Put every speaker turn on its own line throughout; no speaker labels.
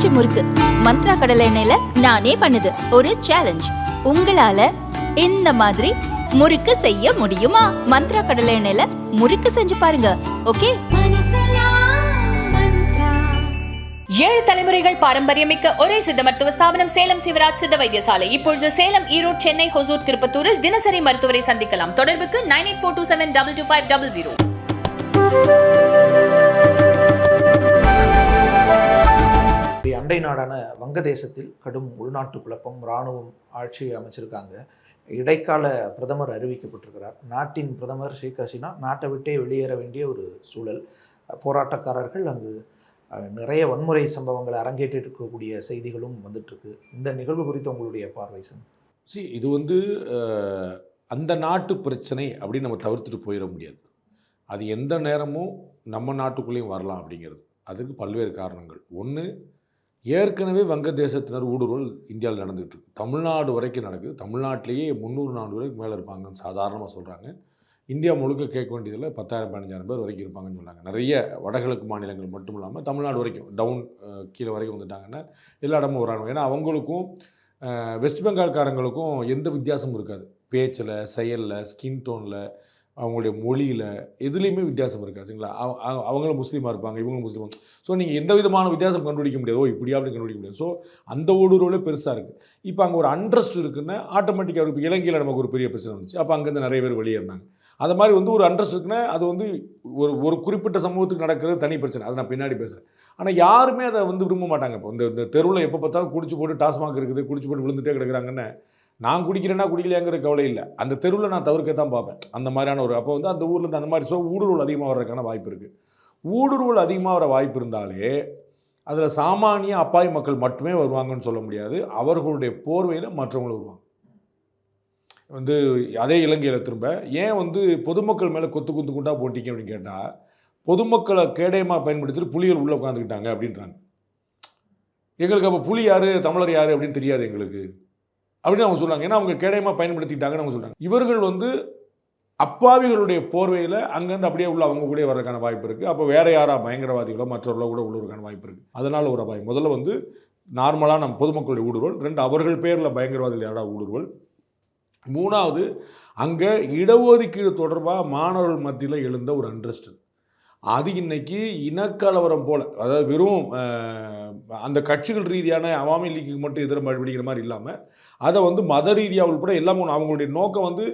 பஞ்சு முறுக்கு. மந்த்ரா கடலை எண்ணெயில நானே பண்ணுது. ஒரு சேலஞ்ச் உங்களால இந்த மாதிரி முறுக்கு செய்ய முடியுமா? மந்த்ரா கடலை எண்ணெயில முறுக்கு செஞ்சு பாருங்க. ஓகே?
ஏழு தலைமுறைகள் பாரம்பரியமிக்க ஒரே சித்த மருத்துவ ஸ்தாபனம் சேலம் சிவராஜ் சித்த வைத்தியசாலை. இப்பொழுது சேலம் ஈரோடு சென்னை ஹொசூர் திருப்பத்தூரில் தினசரி மருத்துவரை சந்திக்கலாம். தொடர்புக்கு nine eight four two seven double two five double zero.
அண்டை நாடான வங்கதேசத்தில் கடும் உள்நாட்டு குழப்பம் இராணுவம் ஆட்சியை அமைச்சிருக்காங்க. இடைக்கால பிரதமர் அறிவிக்கப்பட்டிருக்கிறார். நாட்டின் பிரதமர் ஷேக் ஹசீனா நாட்டை விட்டே வெளியேற வேண்டிய ஒரு சூழல். போராட்டக்காரர்கள் அங்கு நிறைய வன்முறை சம்பவங்களை அரங்கேற்றிருக்கக்கூடிய செய்திகளும் வந்துட்டுருக்கு. இந்த நிகழ்வு குறித்து உங்களுடைய பார்வை சார்?
சி இது வந்து அந்த நாட்டு பிரச்சனை அப்படின்னு நம்ம தவிர்த்துட்டு போயிட முடியாது. அது எந்த நேரமும் நம்ம நாட்டுக்குள்ளேயும் வரலாம் அப்படிங்கிறது. அதுக்கு பல்வேறு காரணங்கள். ஒன்று ஏற்கனவே வங்கதேசத்தினர் ஊடுருவல் இந்தியாவில் நடந்துகிட்டு இருக்கு. தமிழ்நாடு வரைக்கும் நடக்குது. தமிழ்நாட்டிலேயே முந்நூறு நானூறு வரைக்கும் மேலே இருப்பாங்கன்னு சாதாரணமாக சொல்கிறாங்க இந்தியா முழுக்க கேட்க வேண்டியதில் பத்தாயிரம் பதினஞ்சாயிரம் பேர் வரைக்கும் இருப்பாங்கன்னு சொன்னாங்க. நிறைய வடகிழக்கு மாநிலங்கள் மட்டும் இல்லாமல் தமிழ்நாடு வரைக்கும் டவுன் கீழே வரைக்கும் வந்துட்டாங்கன்னா எல்லா இடமும் வராங்க ஏன்னா அவங்களுக்கும் வெஸ்ட் பெங்கால்காரங்களுக்கும் எந்த வித்தியாசமும் இருக்காது. பேச்சில் செயலில் ஸ்கின் டோனில் அவங்களுடைய மொழியில் எதுலேயுமே வித்தியாசம் இருக்காது சரிங்களா? அவங்களும் முஸ்லீமாக இருப்பாங்க இவங்களும் முஸ்லீம் ஸோ நீங்கள் எந்த விதமான வித்தியாசம் கண்டுபிடிக்க முடியாது. ஓ இப்படியா அப்படி கண்டுபிடிக்க முடியாது. ஸோ அந்த ஊடுருவில் பெருசாக இருக்குது இப்போ அங்கே ஒரு அண்ட்ரஸ்ட் இருக்குன்னா ஆட்டோமேட்டிக்காக இப்போ இலங்கையில் நமக்கு ஒரு பெரிய பிரச்சனை வந்துச்சு. அப்போ அங்கேருந்து நிறைய பேர் வெளியேறினாங்க. அது மாதிரி வந்து ஒரு அண்ட்ரஸ்ட் இருக்குன்னா அது வந்து ஒரு ஒரு குறிப்பிட்ட சமூகத்துக்கு நடக்கிறது தனி பிரச்சனை. அதை நான் பின்னாடி பேசுகிறேன் ஆனால் யாருமே அதை வந்து விரும்ப மாட்டாங்க. இப்போ இந்த தெருவில் எப்போ பார்த்தாலும் குடிச்சு போட்டு டாஸ்மாக் இருக்குது குடிச்சு போட்டு விழுந்துட்டே கிடக்குறாங்கன்னு நான் குடிக்கிறேன்னா குடிக்கலையாங்கிற கவலை இல்லை. அந்த தெருவில் நான் தவிர்க்க தான் பார்ப்பேன். அந்த மாதிரியான ஒரு அப்போ வந்து அந்த ஊரில் அந்த மாதிரி ஸோ ஊடுருவல் அதிகமாக வர்றதுக்கான வாய்ப்பு இருக்குது ஊடுருவல் அதிகமாக வர வாய்ப்பு இருந்தாலே அதில் சாமானிய அப்பாவி மக்கள் மட்டுமே வருவாங்கன்னு சொல்ல முடியாது. அவர்களுடைய போர்வையில் மற்றவங்களும் வருவாங்க. வந்து அதே இலங்கையில் திரும்ப ஏன் வந்து பொதுமக்கள் மேலே கொத்து குத்து குண்டா போட்டிங்க அப்படின்னு கேட்டால் பொதுமக்களை கேடயமாக பயன்படுத்திட்டு புலிகள் உள்ளே உட்காந்துக்கிட்டாங்க அப்படின்றாங்க. எங்களுக்கு அப்போ புலி யார் தமிழர் யார் அப்படின்னு தெரியாது எங்களுக்கு. அப்படின்னு அவங்க சொல்கிறாங்க ஏன்னா அவங்க கேடயமாக பயன்படுத்திக்கிட்டாங்கன்னு அவங்க சொல்கிறாங்க இவர்கள் வந்து அப்பாவிகளுடைய போர்வையில் அங்கேருந்து அப்படியே உள்ள அவங்க கூட வர்றதுக்கான வாய்ப்பு இருக்குது அப்போ வேறு யாரா பயங்கரவாதிகளோ மற்றவர்களோ கூட உள்ளுவதற்கான வாய்ப்பு இருக்குது அதனால் ஒரு அபாயம். முதல்ல வந்து நார்மலாக நம்ம பொதுமக்களுடைய ஊடுருவல். ரெண்டு அவர்கள் பேரில் பயங்கரவாதிகள் யாரா ஊடுருவல். மூணாவது அங்கே இடஒதுக்கீடு தொடர்பாக மாணவர்கள் மத்தியில் எழுந்த ஒரு அண்ட்ரஸ்ட் அது இன்னைக்கு இனக்கலவரம் போல். அதாவது வெறும் அந்த கட்சிகள் ரீதியான அவாமி லீக்குக்கு மட்டும் எதிர படிக்கிற மாதிரி இல்லாமல் அதை வந்து மத ரீதியாக உள்பட எல்லாமே ஒன்று அவங்களுடைய நோக்கம் வந்து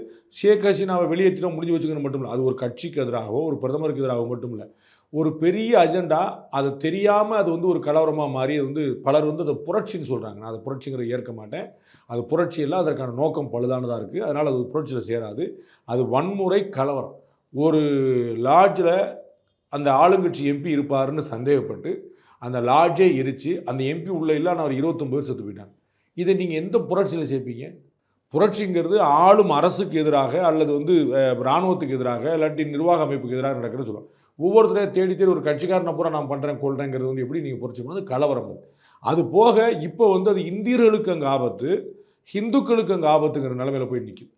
ஷேக் ஹசீனாவை வெளியேற்றினா முடிஞ்சு வச்சுக்கணும் மட்டும் இல்லை அது ஒரு கட்சிக்கு எதிராகவோ ஒரு பிரதமருக்கு எதிராகவோ மட்டும் இல்லை ஒரு பெரிய அஜெண்டா அதை தெரியாமல் அது வந்து ஒரு கலவரமாக மாறி அது வந்து பலர் வந்து அதை புரட்சின்னு சொல்கிறாங்க நான் அதை புரட்சிங்கிறத ஏற்க மாட்டேன். அது புரட்சி இல்லை அதற்கான நோக்கம் பழுதானதாக இருக்குது அதனால் அது புரட்சியில் சேராது. அது வன்முறை கலவரம். ஒரு லாட்ஜில் அந்த ஆளுங்கட்சி எம்பி இருப்பாருன்னு சந்தேகப்பட்டு அந்த லாட்ஜே எரித்து அந்த எம்பி உள்ள இல்லை அவர் இருபத்தொம்பது பேர் செத்து போயிட்டாங்க இதை நீங்கள் எந்த புரட்சியில் சேர்ப்பீங்க? புரட்சிங்கிறது ஆளும் அரசுக்கு எதிராக அல்லது வந்து இராணுவத்துக்கு எதிராக இல்லாட்டி நிர்வாக அமைப்புக்கு எதிராக நடக்கிறது சொல்லுவோம் ஒவ்வொருத்தரையும் தேடி தேடி ஒரு கட்சிக்காரனை பூரா நான் பண்ணுறேன் கொள்றேங்கிறது வந்து எப்படி நீங்கள் புரட்சி அது கலவரம் அது. அது போக இப்போ வந்து அது இந்தியர்களுக்கு அங்கே ஆபத்து ஹிந்துக்களுக்கு அங்கே ஆபத்துங்கிற நிலமையில் போய் நிற்கிது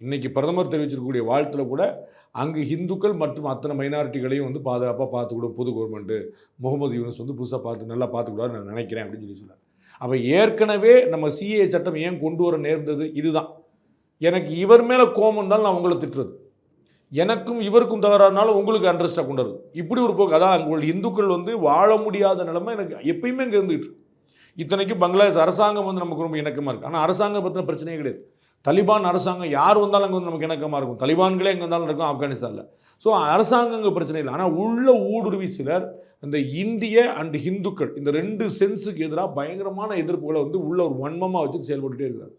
இன்றைக்கி பிரதமர் தெரிவிச்சிருக்கக்கூடிய வாழ்த்துல கூட அங்கு ஹிந்துக்கள் மற்றும் அத்தனை மைனாரிட்டிகளையும் வந்து பாதுகாப்பாக பார்த்துக்கிடும் புது கவர்மெண்ட்டு முகமது யூனிஸ் வந்து புதுசாக பார்த்து நல்லா பார்த்துக்கிடுவார் நான் நினைக்கிறேன் அப்படின்னு சொல்லி சொன்னார். அப்போ ஏற்கனவே நம்ம சிஏ சட்டம் ஏன் கொண்டு வர நேர்ந்தது? இதுதான். எனக்கு இவர் மேலே கோபம் இருந்தாலும் நான் உங்களை திட்டுறது. எனக்கும் இவருக்கும் தகராறுனால உங்களுக்கு அண்டர்ஸ்டாக கொண்டு வருது இப்படி ஒரு போக்கு. அதான் உங்கள் இந்துக்கள் வந்து வாழ முடியாத நிலைமை எனக்கு எப்பயுமே இங்கே இருந்துகிட்டு இத்தனைக்கும் பங்களாதேஷ் அரசாங்கம் வந்து நமக்கு ரொம்ப இணக்கமாக இருக்குது ஆனால் அரசாங்கம் பற்றின பிரச்சனையே கிடையாது. தலிபான் அரசாங்கம் யார் வந்தாலும் அங்கே வந்து நமக்கு இணக்கமாக இருக்கும். தலிபான்களே எங்கே வந்தாலும் இருக்கும் ஆப்கானிஸ்தானில். ஸோ அரசாங்கங்க பிரச்சனை இல்லை. ஆனால் உள்ள ஊடுருவி சிலர் இந்த இந்திய அண்டு ஹிந்துக்கள் இந்த ரெண்டு சென்ஸுக்கு எதிராக பயங்கரமான எதிர்ப்புகளை வந்து உள்ள ஒரு வன்மமாக வச்சு செயல்பட்டுட்டே இருக்கிறார்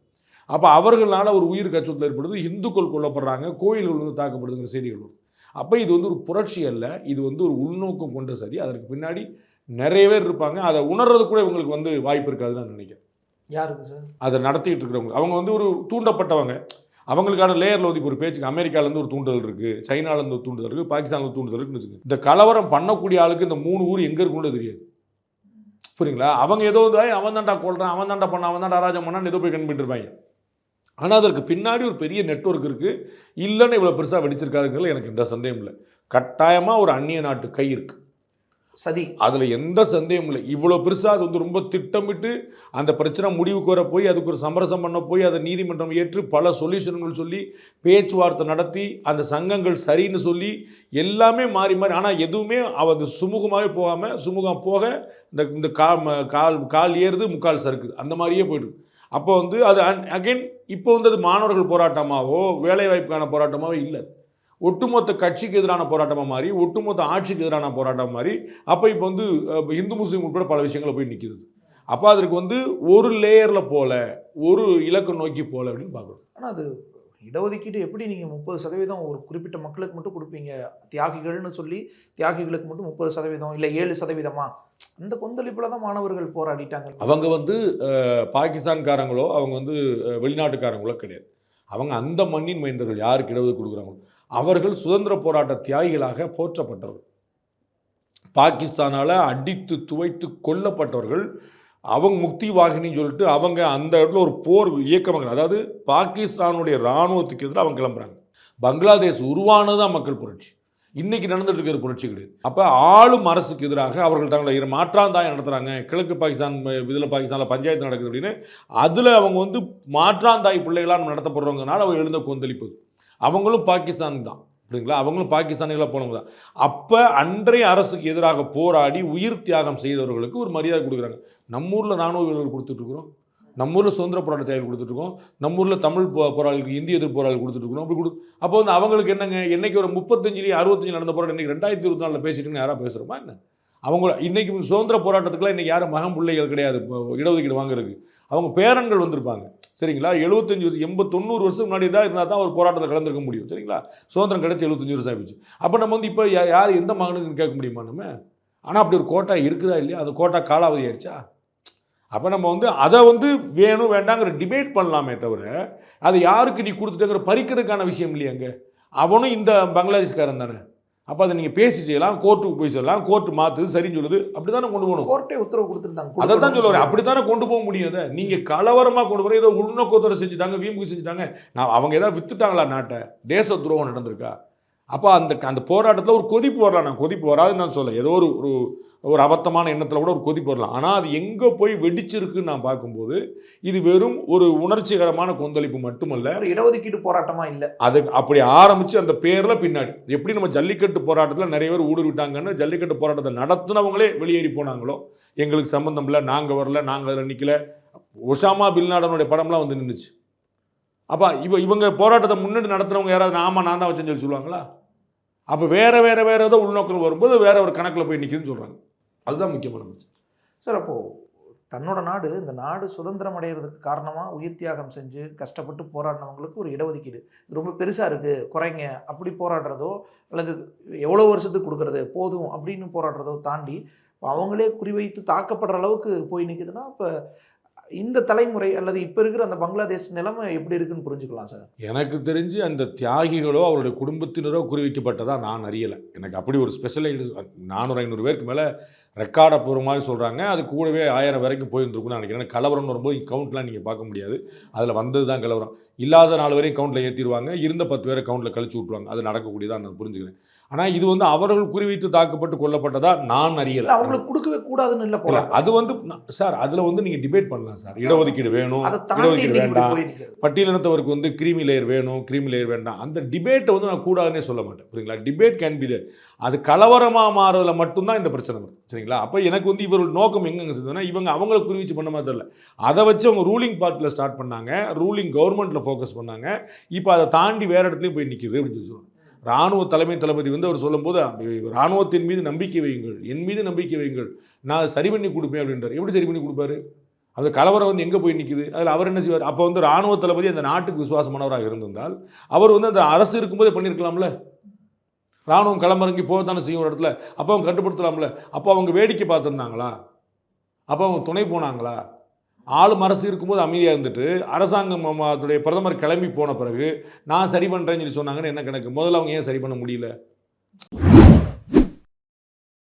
அப்போ அவர்களால் ஒரு உயிர் கச்சத்தில் ஏற்படுது இந்துக்கள் கொல்லப்படுறாங்க கோயில்கள் வந்து தாக்கப்படுதுங்கிற செய்திகள் வரும் அப்போ இது வந்து ஒரு புரட்சி அல்ல இது வந்து ஒரு உள்நோக்கம் கொண்ட சரி அதற்கு பின்னாடி நிறைய பேர் இருப்பாங்க. அதை உணர்றது கூட இவங்களுக்கு வந்து வாய்ப்பு இருக்காதுன்னு நான் நினைக்கிறேன்.
யாருக்கு சார்?
அதை நடத்திட்டு இருக்கிறவங்க. அவங்க வந்து ஒரு தூண்டப்பட்டவங்க. அவங்களுக்கான லேயரில் வந்து ஒரு பேச்சுக்கு அமெரிக்காலேருந்து ஒரு தூண்டுதல் இருக்குது சைனாலேருந்து ஒரு தூண்டுதல் இருக்குது பாகிஸ்தானில் தூண்டுதல் இருக்குன்னு வச்சுக்கோங்க. இந்த கலவரம் பண்ணக்கூடிய ஆளுக்கு இந்த மூணு ஊர் எங்கே இருக்குன்னு தெரியாது. புரியுங்களா அவங்க ஏதோ வந்து அவன் தாண்டா கொள்றான் அவன் தாண்டா பண்ண அவன் தாண்டா அராஜகம் பண்ணான்னு ஏதோ போய் கண்டுபிட்டு இருப்பாங்க. ஆனால் அதற்கு பின்னாடி ஒரு பெரிய நெட்வொர்க் இருக்குது இல்லைன்னு இவ்வளோ பெருசாக வெடிச்சிருக்காதுங்கிறதுல எனக்கு எந்த சந்தேகம் இல்லை. கட்டாயமாக ஒரு அந்நிய நாட்டு கை இருக்குது
சதி.
அதில் எந்த சந்தேகமும் இல்லை. இவ்வளோ பெருசாக அது வந்து ரொம்ப திட்டமிட்டு அந்த பிரச்சனை முடிவுக்கு வர போய் அதுக்கு ஒரு சமரசம் பண்ண போய் அதை நீதிமன்றம் ஏற்று பல சொல்யூஷன்கள் சொல்லி பேச்சுவார்த்தை நடத்தி அந்த சங்கங்கள் சரின்னு சொல்லி எல்லாமே மாறி மாறி ஆனால் எதுவுமே அது சுமூகமாகவே போகாமல் சுமூகம் போக இந்த இந்த கா கால் கால் ஏறுது முக்கால் சறுக்குது. அந்த மாதிரியே போயிடுது. அப்போ வந்து அது அகைன் இப்போ வந்து அது மாணவர்கள் போராட்டமாகவோ வேலைவாய்ப்புக்கான போராட்டமாகவோ இல்லை. ஒட்டுமொத்த கட்சிக்கு எதிரான போராட்டமாக மாறி ஒட்டுமொத்த ஆட்சிக்கு எதிரான போராட்டம் மாறி அப்போ இப்போ வந்து இந்து முஸ்லீம் உட்பட பல விஷயங்களை போய் நிற்கிது அப்போ அதற்கு வந்து ஒரு லேயரில் போல ஒரு இலக்கை நோக்கி போல அப்படின்னு பார்க்கணும்.
ஆனால் அது இடஒதுக்கீடு எப்படி நீங்கள் முப்பது சதவீதம் ஒரு குறிப்பிட்ட மக்களுக்கு மட்டும் கொடுப்பீங்க? தியாகிகள்னு சொல்லி தியாகிகளுக்கு மட்டும் முப்பது சதவீதம் இல்லை ஏழு சதவீதமா? அந்த கொந்தளிப்பில் தான் மாணவர்கள் போராடிட்டாங்க.
அவங்க வந்து பாகிஸ்தான்காரங்களோ அவங்க வந்து வெளிநாட்டுக்காரங்களோ கிடையாது. அவங்க அந்த மண்ணின் மைந்தர்கள் யாருக்கு இடஒதுக்கீடு கொடுக்குறாங்களோ அவர்கள் சுதந்திர போராட்ட தியாகிகளாக போற்றப்பட்டவர்கள். பாகிஸ்தானால் அடித்து துவைத்து கொல்லப்பட்டவர்கள். அவங்க முக்தி வாகினின்னு சொல்லிட்டு அவங்க அந்த இடத்துல ஒரு போர் இயக்கம் அதாவது பாகிஸ்தானுடைய இராணுவத்துக்கு எதிராக அவங்க கிளம்புறாங்க. பங்களாதேஷ் உருவானதான் மக்கள் புரட்சி. இன்றைக்கி நடந்துட்டு இருக்கிற புரட்சி கிடையாது. அப்போ ஆளும் அரசுக்கு எதிராக அவர்கள் தங்களை மாற்றாந்தாயம் நடத்துகிறாங்க கிழக்கு பாகிஸ்தான் இதில் பாகிஸ்தானில் பஞ்சாயத்து நடக்குது அப்படின்னு. அதில் அவங்க வந்து மாற்றாந்தாய் பிள்ளைகளாக நடத்தப்படுறவங்கனால அவங்க எழுந்த கொந்தளிப்பு. அவங்களும் பாகிஸ்தான் தான். அப்படிங்களா அவங்களும் பாகிஸ்தானிகளாக போனவங்க தான். அப்போ அன்றைய அரசுக்கு எதிராக போராடி உயிர் தியாகம் செய்தவர்களுக்கு ஒரு மரியாதை கொடுக்குறாங்க. நம்ம ஊரில் ராணுவ வீரர்கள் கொடுத்துட்ருக்குறோம். நம்ம ஊரில் சுதந்திர போராட்ட தியாகிகள் கொடுத்துட்ருக்கோம். நம்ம ஊரில் தமிழ் போ போராளிகளுக்கு இந்திய எதிர்ப்பு போராளி கொடுத்துட்ருக்கோம் அப்படி கொடு அப்போ வந்து அவங்களுக்கு என்னங்க? என்றைக்கு ஒரு முப்பத்தஞ்சுலேயே அறுபத்தஞ்சு நடந்த போராட்டம் இன்றைக்கி ரெண்டாயிரத்தி இருபத்தி நாலில் பேசிட்டுன்னு யாராக பேசுகிறோமா என்ன? அவங்க இன்னைக்கு சுதந்திர போராட்டத்துக்குலாம் இன்றைக்கி யாரும் மகன் பிள்ளைகள் கிடையாது இப்போ இடஒதுக்கீடு வாங்குறதுக்கு. அவங்க பேரன்கள் வந்திருப்பாங்க. சரிங்களா? எழுபத்தஞ்சு வருஷம் எண்பது தொண்ணூறு வருஷம் முன்னாடி தான் இருந்தால் தான் ஒரு போராட்டத்தில் கலந்துருக்க முடியும். சரிங்களா? சுதந்திரம் கிடைச்சி எழுபத்தஞ்சு வருஷம் ஆயிடுச்சு அப்போ நம்ம வந்து இப்போ யார் எந்த மகனுக்குன்னு கேட்க முடியுமா நம்ம? ஆனால் அப்படி ஒரு கோட்டா இருக்குதா இல்லையா? அந்த கோட்டா காலாவதி ஆயிடுச்சா? அப்போ நம்ம வந்து அதை வந்து வேணும் வேண்டாங்கிற டிபேட் பண்ணலாமே தவிர அதை யாருக்கு நீ கொடுத்துட்டேங்கிற பறிக்கிறதுக்கான விஷயம் இல்லையாங்க அவனும் இந்த பங்களாதேஷ்காரன் தானே. அப்போ அதை நீங்கள் பேசி செய்யலாம் கோர்ட்டுக்கு போய் சொல்லலாம் கோர்ட்டு மாற்றுது சரின்னு சொல்லுது அப்படி தானே கொண்டு போகணும்?
கோர்ட்டே உத்தரவு கொடுத்துருந்தாங்க
அதை தான் சொல்ல வரேன் அப்படி தானே கொண்டு போக முடியும் அதை? நீங்கள் கலவரமாக கொண்டு போகிற ஏதோ உள்நோக்கத்தோட செஞ்சுட்டாங்க வீம்புக்கு செஞ்சுட்டாங்க. நான் அவங்க ஏதாவது வித்துட்டாங்களா நாட்டை? தேச துரோகம் நடந்திருக்கா? அப்போ அந்த அந்த போராட்டத்தில் ஒரு கொதிப்பு வரலாம். நான் கொதிப்பு வராதுன்னு நான் சொல்ல ஏதோ ஒரு ஒரு ஒரு அபத்தமான எண்ணத்தில் கூட ஒரு கொதிப்பு வரலாம். ஆனால் அது எங்கே போய் வெடிச்சிருக்குன்னு நான் பார்க்கும்போது இது வெறும் ஒரு உணர்ச்சிகரமான கொந்தளிப்பு மட்டுமல்ல.
இடஒதுக்கீடு போராட்டமா இல்லை.
அது அப்படி ஆரம்பித்து அந்த பேரில் பின்னாடி. எப்படி நம்ம ஜல்லிக்கட்டு போராட்டத்தில் நிறைய பேர் ஊடுருவிட்டாங்கன்னு ஜல்லிக்கட்டு போராட்டத்தை நடத்துனவங்களே வெளியேறி போனாங்களோ எங்களுக்கு சம்மந்தம் இல்லை நாங்கள் வரல நாங்கள் அதில் நிற்கல ஒசாமா பில்நாடனுடைய படம்லாம் வந்து நின்றுச்சு அப்போ இவ இவங்க போராட்டத்தை முன்னாடி நடத்துகிறவங்க யாராவது ஆமாம் நான் தான் வச்சேன்னு சொல்லி சொல்லுவாங்களா? அப்போ வேறு வேறு வேறு ஏதோ உள்நோக்கம் வரும்போது வேறு ஒரு கணக்கில் போய் நிற்கிதுன்னு சொல்கிறாங்க அதுதான் முக்கியமான பிரச்சனை.
சார் அப்போது தன்னோட நாடு இந்த நாடு சுதந்திரம் அடைகிறதுக்கு காரணமாக உயிர் தியாகம் செஞ்சு கஷ்டப்பட்டு போராடினவங்களுக்கு ஒரு இடஒதுக்கீடு. இது ரொம்ப பெருசாக இருக்குது குறைங்க அப்படி போராடுறதோ அல்லது எவ்வளோ வருஷத்துக்கு கொடுக்குறது போதும் அப்படின்னு போராடுறதோ தாண்டி அவங்களே குறிவைத்து தாக்கப்படுற அளவுக்கு போய் நிற்குதுன்னா இப்போ இந்த தலைமுறை அல்லது இப்போ இருக்கிற அந்த பங்களாதேஷ் நிலைமை எப்படி இருக்குன்னு புரிஞ்சுக்கலாம் சார்.
எனக்கு தெரிஞ்சு அந்த தியாகிகளோ அவருடைய குடும்பத்தினரோ குறிவிக்கப்பட்டதாக நான் அறியலை. எனக்கு அப்படி ஒரு ஸ்பெஷலைடு நானூறு ஐநூறு பேருக்கு மேலே ரெக்கார்டை பூர்வமாக சொல்கிறாங்க அது கூடவே ஆயிரம் வரைக்கும் போயிருந்துருக்குன்னு நினைக்கிறேன். கலவரம்னு வரும்போது கவுண்ட்லாம் நீங்கள் பார்க்க முடியாது. அதில் வந்தது தான் கலவரம். இல்லாத நாலு வரையும் கவுண்ட்டில் ஏற்றிடுவாங்க இருந்த பத்து பேரை கவுண்ட்டில் கழிச்சு விட்ருவாங்க அது நடக்கக்கூடியதான் நான் புரிஞ்சுக்கிறேன். ஆனால் இது வந்து அவர்கள் குறிவைத்து தாக்கப்பட்டு கொல்லப்பட்டதா நான் அறியலை.
அவங்களுக்கு கொடுக்கவே கூடாதுன்னு இல்லை போராட்டம்
அது வந்து சார் அதில் வந்து நீங்கள் டிபேட் பண்ணலாம் சார். இடஒதுக்கீடு வேணும் இடஒதுக்கீடு வேண்டாம். பட்டியலினத்தவருக்கு வந்து கிரீமி லேயர் வேணும் கிரீமி லேயர் வேண்டாம். அந்த டிபேட்டை வந்து நான் கூடாதுன்னே சொல்ல மாட்டேன் புரியுங்களா டிபேட் கேன் பி அது கலவரமாக மாறுறதுல மட்டும்தான் இந்த பிரச்சனை வருது சரிங்களா? அப்போ எனக்கு வந்து இவரோட நோக்கம் எங்கெங்க செஞ்சதுன்னா இவங்க அவங்கள குறிவிச்சு பண்ண மாதிரி தெரியல அதை வச்சு அவங்க ரூலிங் பார்ட்டில் ஸ்டார்ட் பண்ணாங்க ரூலிங் கவர்மெண்ட்டில் ஃபோக்கஸ் பண்ணாங்க. இப்போ அதை தாண்டி வேறு இடத்துலையும் போய் நிற்கிது அப்படின்னு சொல்லி இராணுவ ராணுவ தலைமை தளபதி வந்து அவர் சொல்லும்போது ராணுவத்தின் மீது நம்பிக்கை வையுங்கள். என் மீது நம்பிக்கை வையுங்கள். நான் சரி பண்ணி கொடுப்பேன் அப்படின்றார். எப்படி சரி பண்ணி கொடுப்பாரு? அந்த கலவரம் வந்து எங்கே போய் நிற்குது அதில் அவர் என்ன செய்வார்? அப்போ வந்து ராணுவ தளபதி அந்த நாட்டுக்கு விசுவாசமானவராக இருந்திருந்தால் அவர் வந்து அந்த அரசு இருக்கும்போதே பண்ணியிருக்கலாம்ல ராணுவம் களமிறங்கி போகத்தானே செய்யும் ஒரு இடத்துல. அப்போ அவங்க கட்டுப்படுத்தலாம்ல? அப்போ அவங்க வேடிக்கை பார்த்துருந்தாங்களா? அப்போ அவங்க துணை போனாங்களா? ஆளும் அரசு இருக்கும்போது அமைதியாக இருந்துட்டு அரசாங்கத்துடைய பிரதமர் கிளம்பி போன பிறகு நான் சரி பண்ணுறேன்னு சொல்லி சொன்னாங்கன்னு என்ன கணக்கு? முதல்ல அவங்க ஏன் சரி பண்ண முடியல?